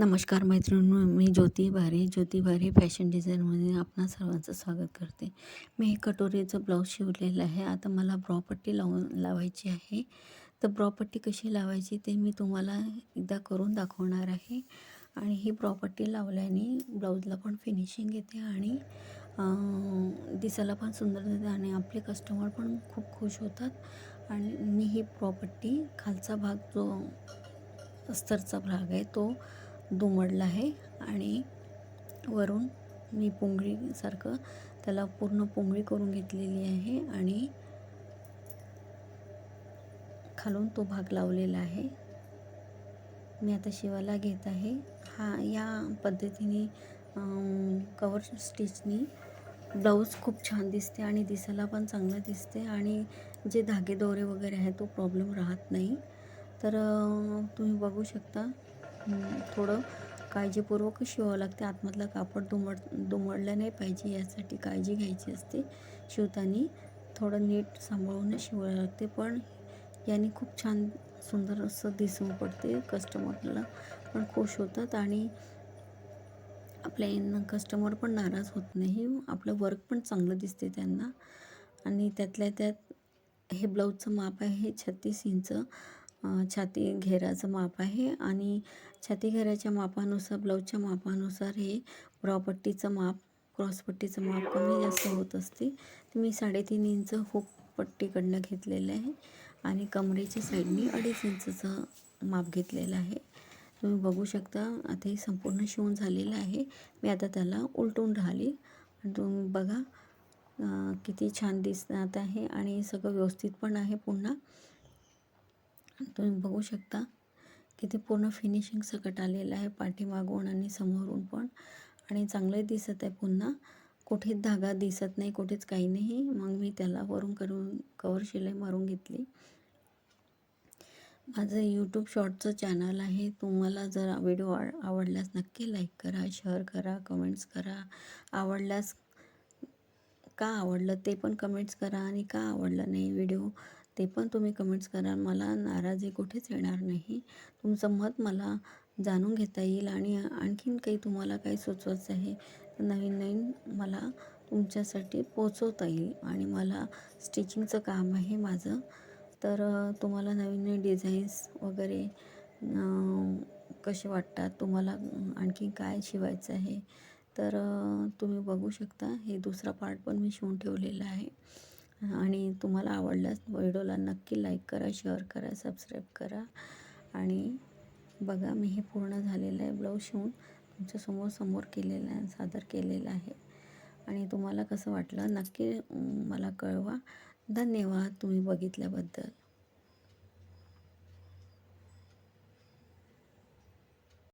नमस्कार मैत्रिणींनो मी ज्योती भारे ज्योती भारे फॅशन डिझाईनमध्ये आपणा सर्वांचं स्वागत करते. मी हे कटोरीचं ब्लाऊज शिवलेलं आहे. आता मला ब्रॉपट्टी लावून लावायची आहे. तर ब्रॉपट्टी कशी लावायची ते मी तुम्हाला एकदा करून दाखवणार आहे. आणि ही ब्रॉपट्टी लावल्याने ब्लाऊजला पण फिनिशिंग येते आणि दिसायला पण सुंदर दिसते आणि आपले कस्टमर पण खूप खुश होतात. आणि मी ही प्रॉपर्टी खालचा भाग जो अस्तरचा भाग आहे तो दुमडला आहे आणि वरून मी पुंगळीसारखं त्याला पूर्ण पुंगळी करून घेतलेली आहे आणि खालून तो भाग लावलेला आहे. मी आता शिवाला घेत आहे. हा या पद्धतीने कवर स्टिचनी ब्लाऊज खूप छान दिसते आणि दिसायला पण चांगलं दिसते आणि जे धागे दोरे वगैरे आहे तो प्रॉब्लेम राहत नाही. तर तुम्ही बघू शकता थोडं काळजीपूर्वक शिवावं लागते. आतमधलं कापड दुमड दुमडलं नाही पाहिजे यासाठी काळजी घ्यायची असते. शिवताना थोडं नीट सांभाळूनच शिवावं लागते पण याने खूप छान सुंदर असं दिसून पडते कस्टमरला. पण खुश होतात आणि आपल्या कस्टमर पण नाराज होत नाही. आपलं वर्क पण चांगलं दिसते त्यांना. आणि त्यातल्या त्यात हे ब्लाऊजचं माप आहे छत्तीस इंच. छाती घेराचं माप आहे आणि छाती घेराच्या मापानुसार ब्लाऊजच्या मापानुसार हे ब्रॉपट्टीचं माप क्रॉसपट्टीचं माप कमी जास्त होत असते. तर मी साडेतीन इंच हुक पट्टीकडनं घेतलेलं आहे आणि कमरेच्या साईडनी अडीच इंचचं माप घेतलेलं आहे. तुम्ही बघू शकता आता हे संपूर्ण शिवून झालेलं आहे. मी आता त्याला उलटून राहिली. तुम्ही बघा किती छान दिसत आहे आणि सगळं व्यवस्थित पण आहे पुन्हा. तुम्ही बघू शकता की ते पूर्ण फिनिशिंग सकट आलेलं आहे पाठीमागून आणि समोरून पण. आणि चांगलंही दिसत आहे पुन्हा. कुठेच धागा दिसत नाही कुठेच काही नाही. मग मी त्याला वरून करून कवर शिलाई मारून घेतली. माझं यूट्यूब शॉर्टचं चॅनल आहे. तुम्हाला जर व्हिडिओ आवडल्यास नक्की लाईक करा शेअर करा कमेंट्स करा. आवडल्यास का आवडलं ते पण कमेंट्स करा आणि का आवडलं नाही व्हिडिओ ते पण तुम्ही कमेंट्स करा. मला नाराजी कुठेच येणार नाही. तुमचं मत मला जाणून घेता येईल आणि आणखीन काही तुम्हाला काही सुचवायचं आहे तर नवीन नवीन मला तुमच्यासाठी पोचवता येईल आणि मला स्टिचिंगचं काम आहे माझं. तर तुम्हाला नवीन नवीन डिझाईन्स वगैरे कसे वाटतात तुम्हाला आणखी काय शिवायचं आहे तर तुम्ही बघू शकता. हे दुसरा पार्ट पण मी शिवून ठेवलेला आहे. आणि तुम्हाला आवडल्यास व्हिडिओला नक्की लाईक करा शेअर करा सबस्क्राईब करा. आणि बघा मी हे पूर्ण झालेलं आहे ब्लाऊज शिवून. तुमच्यासमोर समोर केलेलं आहे सादर केलेलं आहे. आणि तुम्हाला कसं वाटलं नक्की मला कळवा. धन्यवाद तुम्ही बघितल्याबद्दल.